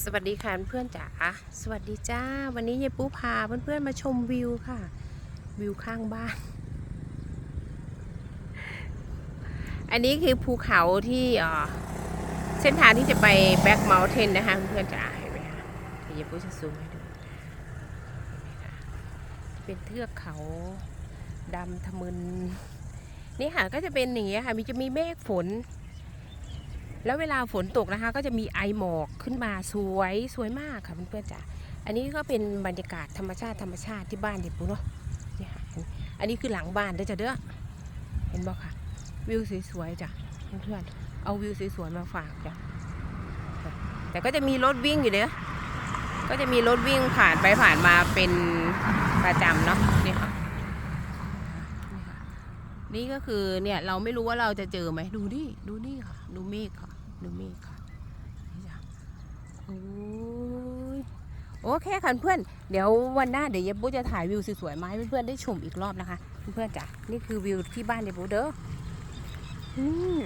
สวัสดีค่ะเพื่อนจ๋าสวัสดีจ้า วันนี้ยายปูพาเพื่อนๆมาชมวิวค่ะ วิวข้างบ้าน อันนี้คือภูเขาที่เส้นทางที่จะไปแบ็กเมลเทนนะคะเพื่อนจ๋าเห็นไหมคะเดี๋ยวยายปูจะซูมให้ดูเป็นเทือกเขาดำทะมึนนี่ค่ะก็จะเป็นอย่างเงี้ยค่ะมีจะมีเมฆฝน แล้วเวลาฝนตกนะคะ ก็จะมีไอหมอกขึ้นมาสวยสวยมากค่ะเพื่อนๆจ๋าอันนี้ก็เป็นบรรยากาศธรรมชาติธรรมชาติที่บ้านเด็กปุ๊เนาะเนี่ยค่ะอันนี้คือหลังบ้านเด้อจ้ะเด้อเห็นบอกค่ะ วิวสวยๆจ้ะเพื่อนๆเอาวิวสวยๆมาฝากจ้ะแต่ก็จะมีรถวิ่งอยู่เด้อก็จะมีรถวิ่งผ่านไปผ่านมาเป็นประจำเนาะนี่ค่ะนี่ค่ะนี่ก็คือเนี่ยเราไม่รู้ว่าเราจะเจอไหมดูนี่ดูนี่ค่ะ ดูเมฆค่ะ ดูมีค่ะโอ้ยโอเคค่ะเพื่อน เดี๋ยววันหน้าเดี๋ยวเยบปุ๊จะถ่ายวิวสวยๆมาให้เพื่อนๆได้ชมอีกรอบนะคะ เพื่อนๆจ้ะนี่คือวิวที่บ้านเยบปุ๊เด้ออืม